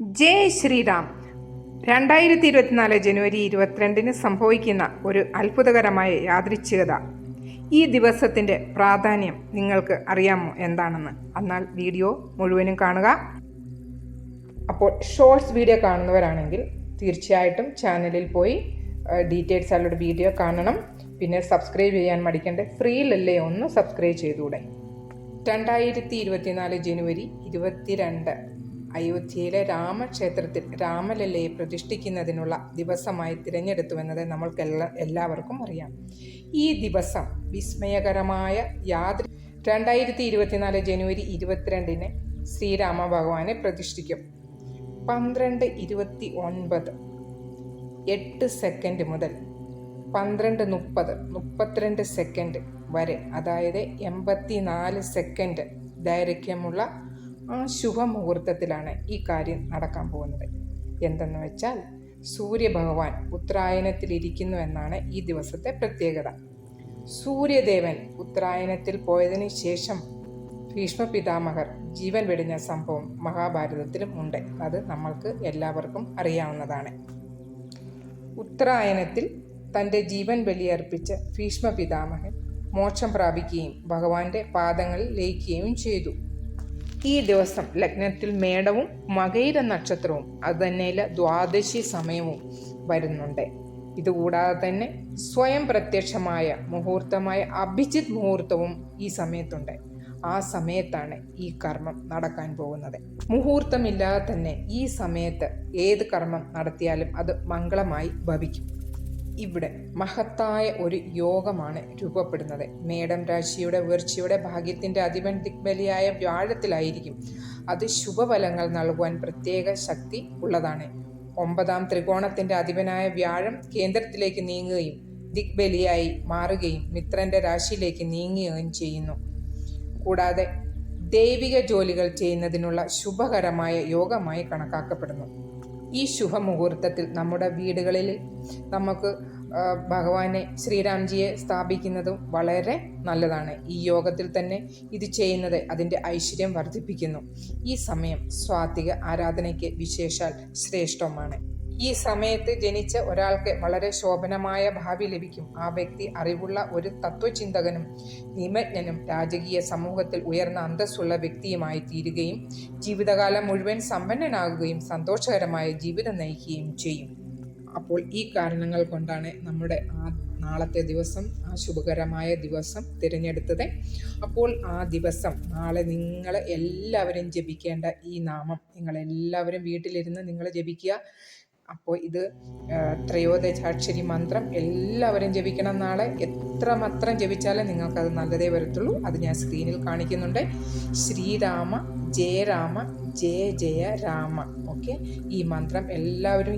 ജയ് ശ്രീറാം രണ്ടായിരത്തി ഇരുപത്തിനാല് ജനുവരി ഇരുപത്തിരണ്ടിന് സംഭവിക്കുന്ന ഒരു അത്ഭുതകരമായ യാദൃച്ഛികത. ഈ ദിവസത്തിന്റെ പ്രാധാന്യം നിങ്ങൾക്ക് അറിയാമോ എന്താണെന്ന്? എന്നാൽ വീഡിയോ മുഴുവനും കാണുക. അപ്പോൾ ഷോർട്സ് വീഡിയോ കാണുന്നവരാണെങ്കിൽ തീർച്ചയായിട്ടും ചാനലിൽ പോയി ഡീറ്റെയിൽസ് ആയുള്ള വീഡിയോ കാണണം. പിന്നെ സബ്സ്ക്രൈബ് ചെയ്യാൻ മടിക്കേണ്ട ഫ്രീയിലല്ലേ ഒന്ന് സബ്സ്ക്രൈബ് ചെയ്തുകൂടെ? രണ്ടായിരത്തി ഇരുപത്തിനാല് ജനുവരി ഇരുപത്തിരണ്ട്. അയോധ്യയിലെ രാമക്ഷേത്രത്തിൽ രാമലല്ലയെ പ്രതിഷ്ഠിക്കുന്നതിനുള്ള ദിവസമായി തിരഞ്ഞെടുത്തുവെന്നത് നമ്മൾക്ക് എല്ലാവർക്കും അറിയാം. ഈ ദിവസം വിസ്മയകരമായ യാത്ര രണ്ടായിരത്തി ഇരുപത്തിനാല് ജനുവരി ഇരുപത്തിരണ്ടിന് ശ്രീരാമ ഭഗവാനെ പ്രതിഷ്ഠിക്കും. പന്ത്രണ്ട് ഇരുപത്തി ഒൻപത് എട്ട് സെക്കൻഡ് മുതൽ പന്ത്രണ്ട് മുപ്പത് മുപ്പത്തിരണ്ട് സെക്കൻഡ് വരെ അതായത് എൺപത്തി നാല് സെക്കൻഡ് ദൈർഘ്യമുള്ള ആ ശുഭമുഹൂർത്തത്തിലാണ് ഈ കാര്യം നടക്കാൻ പോകുന്നത്. എന്തെന്ന് വെച്ചാൽ സൂര്യഭഗവാൻ ഉത്തരായനത്തിലിരിക്കുന്നു എന്നാണ് ഈ ദിവസത്തെ പ്രത്യേകത. സൂര്യദേവൻ ഉത്തരായനത്തിൽ പോയതിനു ശേഷം ഭീഷ്മ പിതാമഹർ ജീവൻ വെടിഞ്ഞ സംഭവം മഹാഭാരതത്തിലും ഉണ്ട്. അത് നമ്മൾക്ക് എല്ലാവർക്കും അറിയാവുന്നതാണ്. ഉത്തരായനത്തിൽ തന്റെ ജീവൻ ബലിയർപ്പിച്ച ഭീഷ്മ പിതാമഹൻ മോക്ഷം പ്രാപിക്കുകയും ഭഗവാന്റെ പാദങ്ങളിൽ ലയിക്കുകയും ചെയ്തു. ഈ ദിവസം ലഗ്നത്തിൽ മേടവും മകയിര നക്ഷത്രവും അതുതന്നെയില്ല ദ്വാദശി സമയവും വരുന്നുണ്ട്. ഇതുകൂടാതെ തന്നെ സ്വയം പ്രത്യക്ഷമായ മുഹൂർത്തമായ അഭിജിത് മുഹൂർത്തവും ഈ സമയത്തുണ്ട്. ആ സമയത്താണ് ഈ കർമ്മം നടക്കാൻ പോകുന്നത്. മുഹൂർത്തമില്ലാതെ തന്നെ ഈ സമയത്ത് ഏത് കർമ്മം നടത്തിയാലും അത് മംഗളമായി ഭവിക്കും. ഇവിടെ മഹത്തായ ഒരു യോഗമാണ് രൂപപ്പെടുന്നത്. മേടം രാശിയുടെ ഉയർച്ചയുടെ ഭാഗ്യത്തിന്റെ അധിപൻ ദിഗ്ബലിയായ വ്യാഴത്തിലായിരിക്കും. അത് ശുഭഫലങ്ങൾ നൽകുവാൻ പ്രത്യേക ശക്തി ഉള്ളതാണ്. ഒമ്പതാം ത്രികോണത്തിന്റെ അധിപനായ വ്യാഴം കേന്ദ്രത്തിലേക്ക് നീങ്ങുകയും ദിഗ്ബലിയായി മാറുകയും മിത്രന്റെ രാശിയിലേക്ക് നീങ്ങുകയും ചെയ്യുന്നു. കൂടാതെ ദൈവിക ജോലികൾ ചെയ്യുന്നതിനുള്ള ശുഭകരമായ യോഗമായി കണക്കാക്കപ്പെടുന്നു. ഈ ശുഭമുഹൂർത്തത്തിൽ നമ്മുടെ വീടുകളിൽ നമുക്ക് ഭഗവാനെ ശ്രീരാംജിയെ സ്ഥാപിക്കുന്നതും വളരെ നല്ലതാണ്. ഈ യോഗത്തിൽ തന്നെ ഇത് ചെയ്യുന്നത് അതിന്റെ ഐശ്വര്യം വർദ്ധിപ്പിക്കുന്നു. ഈ സമയം സ്വാത്തിക ആരാധനയ്ക്ക് വിശേഷാൽ ശ്രേഷ്ഠമാണ്. ഈ സമയത്ത് ജനിച്ച ഒരാൾക്ക് വളരെ ശോഭനമായ ഭാവി ലഭിക്കും. ആ വ്യക്തി അറിവുള്ള ഒരു തത്വചിന്തകനും നിമജ്ഞനും രാജകീയ സമൂഹത്തിൽ ഉയർന്ന അന്തസ്സുള്ള വ്യക്തിയുമായി തീരുകയും ജീവിതകാലം മുഴുവൻ സമ്പന്നനാകുകയും സന്തോഷകരമായ ജീവിതം നയിക്കുകയും ചെയ്യും. അപ്പോൾ ഈ കാരണങ്ങൾ കൊണ്ടാണ് നമ്മുടെ ആ നാളത്തെ ദിവസം ആ ശുഭകരമായ ദിവസം തിരഞ്ഞെടുത്തത്. അപ്പോൾ ആ ദിവസം നാളെ നിങ്ങൾ എല്ലാവരും ജപിക്കേണ്ട ഈ നാമം നിങ്ങൾ എല്ലാവരും വീട്ടിലിരുന്ന് നിങ്ങൾ ജപിക്കുക. അപ്പോൾ ഇത് ത്രയോദശാക്ഷരി മന്ത്രം എല്ലാവരും ജപിക്കണം നാളെ. എത്ര എത്രമാത്രം ജപിച്ചാലും നിങ്ങൾക്കത് നല്ലതേ വരത്തുള്ളൂ. അത് ഞാൻ സ്ക്രീനിൽ കാണിക്കുന്നുണ്ട്. ശ്രീരാമ ജയരാമ ജയ ജയ രാമ ഓക്കെ? ഈ മന്ത്രം എല്ലാവരും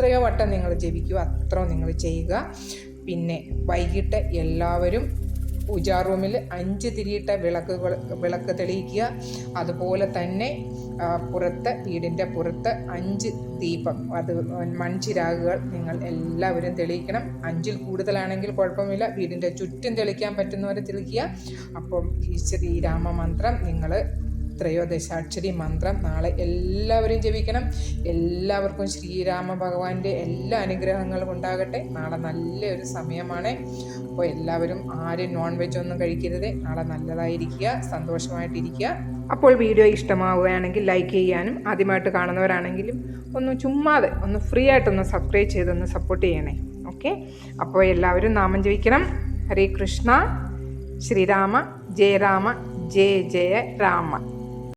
എത്രയോ വട്ടം നിങ്ങൾ ജപിക്കുക അത്ര നിങ്ങൾ ചെയ്യുക. പിന്നെ വൈകിട്ട് എല്ലാവരും പൂജാ റൂമിൽ അഞ്ച് തിരിയിട്ട വിളക്കുകൾ വിളക്ക് തെളിയിക്കുക. അതുപോലെ തന്നെ പുറത്ത് വീടിന്റെ പുറത്ത് അഞ്ച് ദീപം അത് മൺചിരാകുകൾ നിങ്ങൾ എല്ലാവരും തെളിയിക്കണം. അഞ്ചിൽ കൂടുതലാണെങ്കിൽ കുഴപ്പമില്ല. വീടിന്റെ ചുറ്റും തെളിക്കാൻ പറ്റുന്നവരെ തെളിക്കുക അപ്പം ഈ ശ്രീരാമ മന്ത്രം നിങ്ങൾ ത്രയോദശാക്ഷരി മന്ത്രം നാളെ എല്ലാവരും ജപിക്കണം. എല്ലാവർക്കും ശ്രീരാമ ഭഗവാന്റെ എല്ലാ അനുഗ്രഹങ്ങളും ഉണ്ടാകട്ടെ. നാളെ നല്ലൊരു സമയമാണ്. അപ്പോൾ എല്ലാവരും ആരും നോൺ വെജ് ഒന്നും കഴിക്കരുത്. നാളെ നല്ലതായിരിക്കുക സന്തോഷമായിട്ടിരിക്കുക. അപ്പോൾ വീഡിയോ ഇഷ്ടമാവുകയാണെങ്കിൽ ലൈക്ക് ചെയ്യാനും ആദ്യമായിട്ട് കാണുന്നവരാണെങ്കിലും ഒന്ന് ചുമ്മാതെ ഒന്ന് ഫ്രീ ആയിട്ടൊന്ന് സബ്സ്ക്രൈബ് ചെയ്തൊന്ന് സപ്പോർട്ട് ചെയ്യണേ. ഓക്കെ അപ്പോൾ എല്ലാവരും നാമം ജപിക്കണം. ഹരേ കൃഷ്ണ ശ്രീരാമ ജയരാമ ജയ ജയ രാമ.